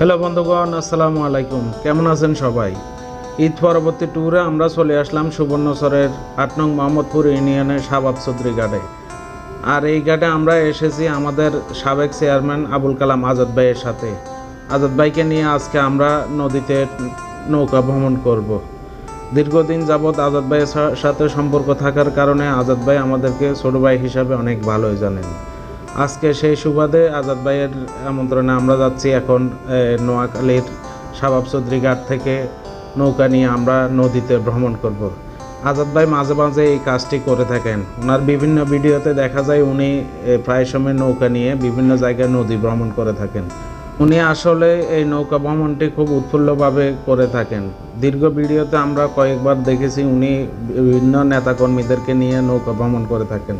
Hello বন্ধুগণ, আসসালামু আলাইকুম। কেমন আছেন সবাই? ঈদ পরবর্তী ট্যুরে আমরা চলে আসলাম সুবর্ণচরের আট নং মোহাম্মদপুর ইউনিয়নের সাবাব চৌধুরী ঘাটে। আর এই ঘাটে আমরা এসেছি আমাদের সাবেক চেয়ারম্যান আবুল কালাম আজাদ ভাইয়ের সাথে। আজাদ ভাইকে নিয়ে আজকে আমরা নদীতে নৌকা ভ্রমণ করব। দীর্ঘদিন যাবৎ আজাদ ভাইয়ের সাথে সম্পর্ক থাকার কারণে আজাদ ভাই আমাদেরকে ছোট ভাই হিসাবে অনেক ভালোই জানেন। আজকে সেই সুবাদে আজাদ ভাইয়ের আমন্ত্রণে আমরা যাচ্ছি এখন নোয়াখালীর শাবাব চৌধুরী ঘাট থেকে নৌকা নিয়ে আমরা নদীতে ভ্রমণ করব। আজাদ ভাই মাঝে মাঝে এই কাজটি করে থাকেন। ওনার বিভিন্ন ভিডিওতে দেখা যায় উনি প্রায় সময় নৌকা নিয়ে বিভিন্ন জায়গায় নদী ভ্রমণ করে থাকেন। উনি আসলে এই নৌকা ভ্রমণটি খুব উৎফুল্লভাবে করে থাকেন। দীর্ঘ ভিডিওতে আমরা কয়েকবার দেখেছি উনি বিভিন্ন নেতাকর্মীদেরকে নিয়ে নৌকা ভ্রমণ করে থাকেন।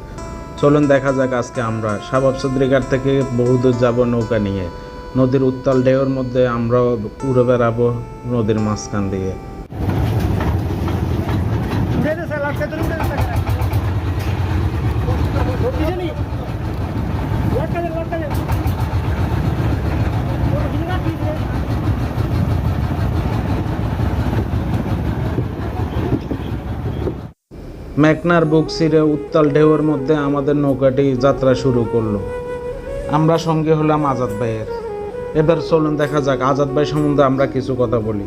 চলুন দেখা যাক আজকে আমরা। শাবাব চৌধুরীঘাট থেকে বহুদূর যাব নৌকা নিয়ে। নদীর উত্তাল ঢেউর মধ্যে আমরাও উড়ে বেড়াবো নদীর মাঝখান দিয়ে। মেঘনার বুক ছিঁড়ে উত্তাল ঢেউয়ের মধ্যে আমাদের নৌকাটি যাত্রা শুরু করল। আমরা সঙ্গে হলাম আজাদ ভাইয়ের। এবার চলুন দেখা যাক আজাদ ভাই সম্বন্ধে আমরা কিছু কথা বলি।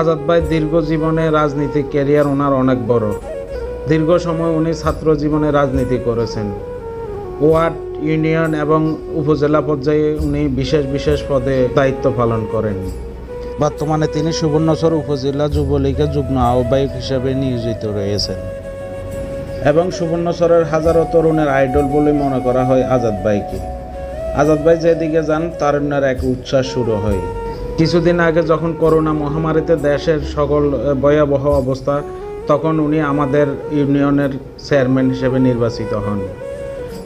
আজাদ ভাই দীর্ঘ জীবনে রাজনীতিক ক্যারিয়ার ওনার অনেক বড়। দীর্ঘ সময় উনি ছাত্র জীবনে রাজনীতি করেছেন। ওয়ার্ড, ইউনিয়ন এবং উপজেলা পর্যায়ে উনি বিশেষ বিশেষ পদে দায়িত্ব পালন করেন। বর্তমানে তিনি সুবর্ণচর উপজেলা যুবলীগের যুগ্ম আহ্বায়ক হিসেবে নিয়োজিত রয়েছেন। এবং সুবর্ণচরের হাজারো তরুণের আইডল বলে মনে করা হয় আজাদ ভাইকে। আজাদ ভাই যেদিকে যান তারুণ্যের এক উচ্ছ্বাস শুরু হয়। কিছুদিন আগে যখন করোনা মহামারীতে দেশের সকল ভয়াবহ অবস্থা, তখন উনি আমাদের ইউনিয়নের চেয়ারম্যান হিসেবে নির্বাচিত হন।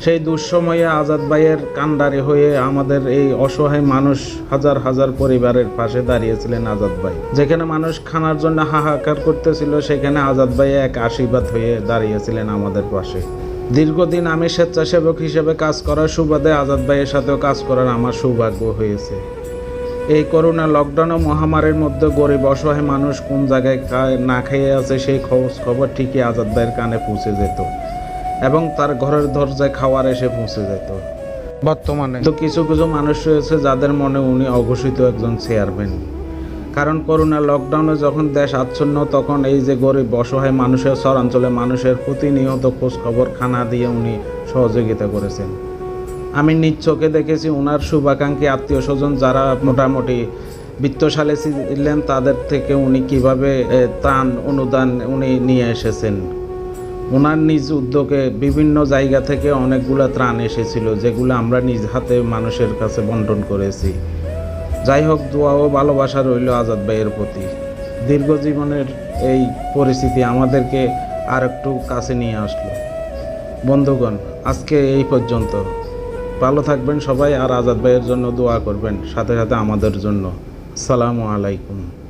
সেই দুঃসময়ে আজাদ ভাইয়ের কান্ডারি হয়ে আমাদের এই অসহায় মানুষ হাজার হাজার পরিবারের পাশে দাঁড়িয়েছিলেন আজাদ ভাই। যেখানে মানুষ খানার জন্য হাহাকার করতেছিল, সেখানে আজাদ ভাই এক আশীর্বাদ হয়ে দাঁড়িয়েছিলেন আমাদের পাশে। দীর্ঘদিন আমি স্বেচ্ছাসেবক হিসেবে কাজ করার সুবাদে আজাদ ভাইয়ের সাথেও কাজ করার আমার সৌভাগ্য হয়েছে। এই করোনা লকডাউন ও মহামারীর মধ্যে গরিব অসহায় মানুষ কোন জায়গায় না খেয়ে আছে, সেই খবর ঠিকই আজাদ ভাইয়ের কানে পৌঁছে যেত। এবং তার ঘরের দরজায় খাওয়ার এসে পৌঁছে যেত। বর্তমানে। তো কিছু কিছু মানুষ রয়েছে যাদের মনে উনি অঘোষিত একজন চেয়ারম্যান। কারণ করোনা লকডাউনে যখন দেশ আচ্ছন্ন তখন এই যে গরিব অসহায় মানুষের শহরাঞ্চলে মানুষের প্রতিনিয়ত খোঁজ খবর খানা দিয়ে উনি সহযোগিতা করেছেন। আমি নিজ চোখে দেখেছি ওনার শুভাকাঙ্ক্ষী আত্মীয় স্বজন যারা মোটামুটি বিত্তশালী ছিলেন তাদের থেকে উনি কীভাবে ত্রাণ অনুদান উনি নিয়ে এসেছেন। ওনার নিজ উদ্যোগে বিভিন্ন জায়গা থেকে অনেকগুলো ত্রাণ এসেছিল, যেগুলো আমরা নিজ হাতে মানুষের কাছে বন্টন করেছি। যাই হোক, দোয়া ও ভালোবাসা রইল আজাদ ভাইয়ের প্রতি। দীর্ঘ জীবনের এই পরিস্থিতি আমাদেরকে আর একটু কাছে নিয়ে আসলো। বন্ধুগণ, আজকে এই পর্যন্ত। ভালো থাকবেন সবাই, আর আজাদ ভাইয়ের জন্য দোয়া করবেন, সাথে সাথে আমাদের জন্য। সালামু আলাইকুম।